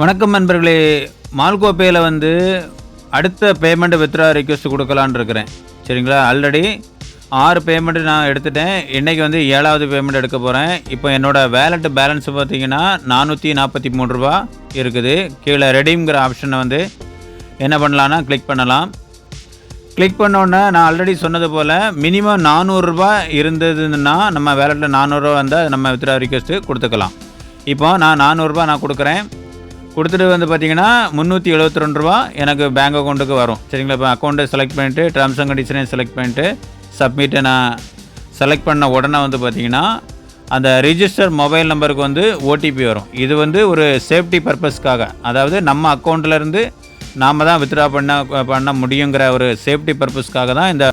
வணக்கம் நண்பர்களே. மால்கோப்பேயில் வந்து அடுத்த பேமெண்ட் வித்ரா ரிக்வெஸ்ட் கொடுக்கலான் இருக்கிறேன். சரிங்களா? ஆல்ரெடி ஆறு பேமெண்ட் நான் எடுத்துட்டேன். இன்றைக்கி வந்து ஏழாவது பேமெண்ட் எடுக்க போகிறேன் இப்போ என்னோடய வேலெட் பேலன்ஸ் பார்த்தீங்கன்னா நானூற்றி நாற்பத்தி மூணு ரூபா இருக்குது. கீழே ரெடிங்கிற ஆப்ஷனை வந்து என்ன பண்ணலான்னா கிளிக் பண்ணலாம். கிளிக் பண்ணோன்னே நான் ஆல்ரெடி சொன்னது போல் மினிமம் நானூறுரூபா இருந்ததுன்னா நம்ம வேலெட்டில் நானூறுரூவா வந்தால் நம்ம வித்ரா ரிக்வெஸ்ட்டு கொடுத்துக்கலாம். இப்போ நான் நானூறுரூபா நான் கொடுக்குறேன். கொடுத்துட்டு வந்து பார்த்தீங்கன்னா முந்நூற்றி எழுபத்தி ரெண்டு ரூபா எனக்கு பேங்க் அக்கௌண்ட்டுக்கு வரும். சரிங்களா? இப்போ அக்கௌண்ட்டை செலக்ட் பண்ணிவிட்டு டேர்ம்ஸ் அண்ட் கண்டிஷனையும் செலக்ட் பண்ணிட்டு சப்மிட்டை நான் செலக்ட் பண்ண உடனே வந்து பார்த்தீங்கன்னா அந்த ரிஜிஸ்டர் மொபைல் நம்பருக்கு வந்து ஓடிபி வரும். இது வந்து ஒரு சேஃப்டி பர்பஸ்க்காக அதாவது நம்ம அக்கௌண்ட்லேருந்து நாம் தான் வித்ட்ரா பண்ண பண்ண முடியுங்கிற ஒரு சேஃப்டி பர்பஸ்க்காக தான் இந்த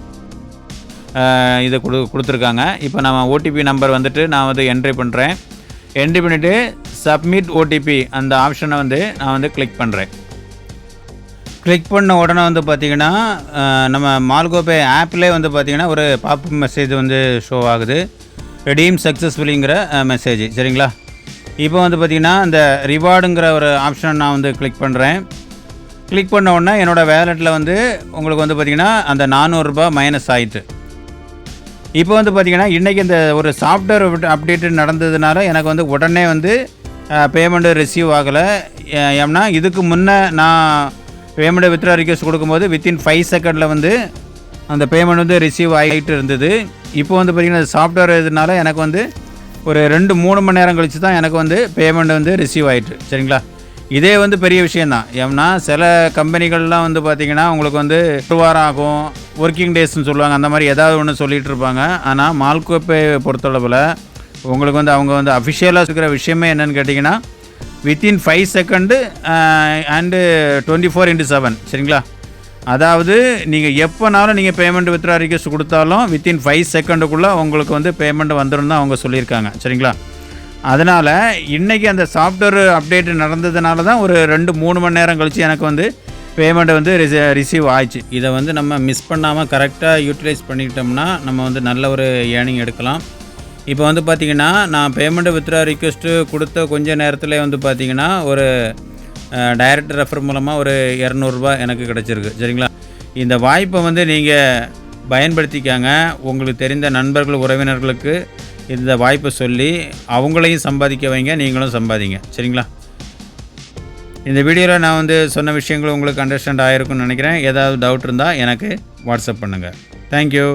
இதை கொடு கொடுத்துருக்காங்க. இப்போ நம்ம ஓடிபி நம்பர் வந்துட்டு நான் வந்து என்ட்ரி பண்ணுறேன் என்ட்ரி பண்ணிவிட்டு சப்மிட் ஓடிபி அந்த ஆப்ஷனை வந்து நான் வந்து கிளிக் பண்ணுறேன் கிளிக் பண்ண உடனே வந்து பார்த்திங்கன்னா நம்ம மால்கோபே ஆப்லேயே வந்து பார்த்திங்கன்னா ஒரு பாப்பு மெசேஜ் வந்து ஷோ ஆகுது. ரெடீம் சக்ஸஸ்ஃபுல்லிங்கிற மெசேஜ் சரிங்களா? இப்போ வந்து பார்த்திங்கன்னா இந்த ரிவார்டுங்கிற ஒரு ஆப்ஷனை நான் வந்து கிளிக் பண்ணுறேன் கிளிக் பண்ண உடனே என்னோடய வேலெட்டில் வந்து உங்களுக்கு வந்து பார்த்திங்கன்னா அந்த நானூறுரூபா மைனஸ் ஆயிட்டு. இப்போ வந்து பார்த்திங்கன்னா இன்றைக்கி இந்த ஒரு சாஃப்ட்வேர் அப்டேட்டு நடந்ததுனால எனக்கு வந்து உடனே வந்து பேமெண்ட்டு ரிசீவ் ஆகலை. ஏன்னா இதுக்கு முன்னே நான் பேமெண்ட்டை வித்ரா ரிக்வஸ்ட் கொடுக்கும்போது வித்தின் ஃபைவ் செகண்டில் வந்து அந்த பேமெண்ட் வந்து ரிசீவ் ஆகிட்டு இருந்தது. இப்போ வந்து பார்த்திங்கன்னா சாஃப்ட்வேர் இதனால எனக்கு வந்து ஒரு ரெண்டு மூணு மணி நேரம் கழித்து தான் எனக்கு வந்து பேமெண்ட் வந்து ரிசீவ் ஆகிட்டு சரிங்களா? இதே வந்து பெரிய விஷயந்தான் ஏன்னா சில கம்பெனிகள்லாம் வந்து பார்த்திங்கன்னா உங்களுக்கு வந்து ஒரு வாரம் ஆகும் ஒர்க்கிங் டேஸ்னு சொல்லுவாங்க அந்த மாதிரி ஏதாவது ஒன்று சொல்லிகிட்டு இருப்பாங்க. ஆனால் மால்கோப்பை பொறுத்தளவில் உங்களுக்கு வந்து அவங்க வந்து அஃபிஷியலாக இருக்கிற விஷயமே என்னென்னு கேட்டிங்கன்னா within five second and twenty four into seven சரிங்களா? அதாவது நீங்கள் எப்போனாலும் நீங்கள் பேமெண்ட் வித்ரா ரிக்வஸ்ட் கொடுத்தாலும் வித்தின் ஃபைவ் செகண்டுக்குள்ளே உங்களுக்கு வந்து பேமெண்ட் வந்துடும் தான் அவங்க சொல்லியிருக்காங்க. சரிங்களா? அதனால் இன்றைக்கி அந்த சாஃப்ட்வேர் அப்டேட் நடந்ததுனால தான் ஒரு ரெண்டு மூணு மணி நேரம் கழித்து எனக்கு வந்து பேமெண்ட் வந்து ரிசி ரிசீவ் ஆயிடுச்சு. இதை வந்து நம்ம மிஸ் பண்ணாமல் கரெக்டாக யூட்டிலைஸ் பண்ணிக்கிட்டோம்னா நம்ம வந்து நல்ல ஒரு ஏர்னிங் எடுக்கலாம். இப்போ வந்து பார்த்திங்கன்னா நான் பேமெண்ட் வித்ரா ரிக்வெஸ்ட்டு கொடுத்த கொஞ்ச நேரத்தில் வந்து பார்த்திங்கன்னா ஒரு டைரக்ட் ரெஃபர் மூலமாக ஒரு இரநூறுபா எனக்கு கிடச்சிருக்கு. சரிங்களா? இந்த வாய்ப்பை வந்து நீங்கள் பயன்படுத்திக்காங்க. உங்களுக்கு தெரிந்த நண்பர்கள் உறவினர்களுக்கு இந்த வாய்ப்பை சொல்லி அவங்களையும் சம்பாதிக்க வைங்க நீங்களும் சம்பாதிங்க. சரிங்களா? இந்த வீடியோவில் நான் வந்து சொன்ன விஷயங்கள் உங்களுக்கு அண்டர்ஸ்டாண்ட் ஆகிருக்குன்னு நினைக்கிறேன். ஏதாவது டவுட் இருந்தால் எனக்கு வாட்ஸ்அப் பண்ணுங்கள் தேங்க்யூ